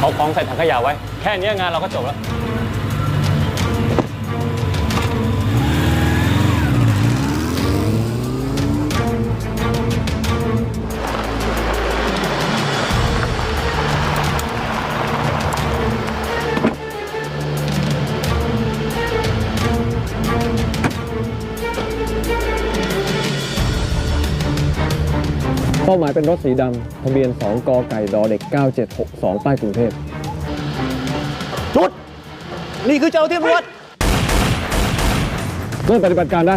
เอาของใส่ถังขยะไว้ แค่นี้งานเราก็จบแล้ว ป้าหมายเป็นรถสีดำทะเบียน 2 กไก่ดอเด็ก 9762ป้ายกรุงเทพจุด นี่คือเจ้าที่ตำรวจเริ่มปฏิบัติการได้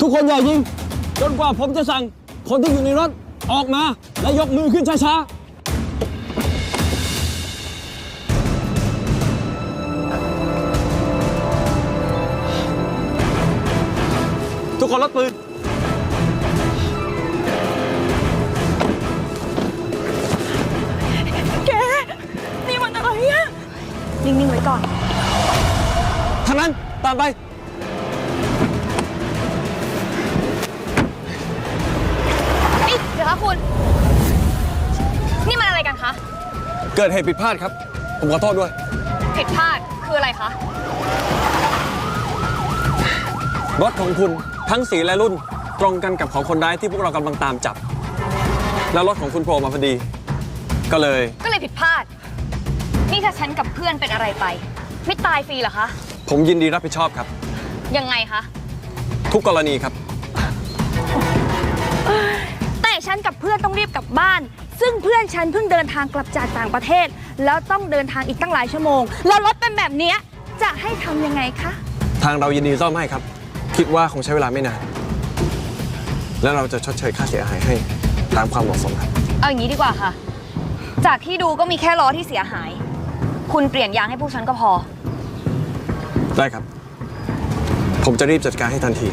ทุกคนอย่ายิง จนกว่าผมจะสั่งคนที่อยู่ในรถออกมา และยกมือขึ้นช้าๆ ทุกคนลดปืน แก นี่มันอะไรอะนิ่งๆไว้ก่อน ทางนั้นตามไป คะคุณ นี่มันอะไรกันคะ เกิดเหตุผิดพลาดครับ ผมขอโทษด้วย ผิดพลาดคืออะไรคะ รถของคุณทั้งสีและรุ่นตรงกันกับของคนร้ายที่พวกเรากำลังตามจับ แล้วรถของคุณโผล่มาพอดี ก็เลย ก็เลยผิดพลาด นี่ถ้าฉันกับเพื่อนเป็นอะไรไป ไม่ตายฟรีเหรอคะ ผมยินดีรับผิดชอบครับ ยังไงคะ ทุกกรณีครับแต่ ฉันกับเพื่อนต้องรีบกลับบ้าน ซึ่งเพื่อนฉันเพิ่งเดินทางกลับจากต่างประเทศ แล้วต้องเดินทางอีกตั้งหลายชั่วโมง แล้วรถเป็นแบบเนี้ยจะให้ทำยังไงคะ ทางเรายินดีซ่อมให้ครับ คิดว่าคงใช้เวลาไม่นาน แล้วเราจะชดเชยค่าเสียหายให้ตามความเหมาะสมครับ เอาอย่างนี้ดีกว่าค่ะ จากที่ดูก็มีแค่ล้อที่เสียหาย คุณเปลี่ยนยางให้พวกฉันก็พอ ได้ครับ ผมจะรีบจัดการให้ทันที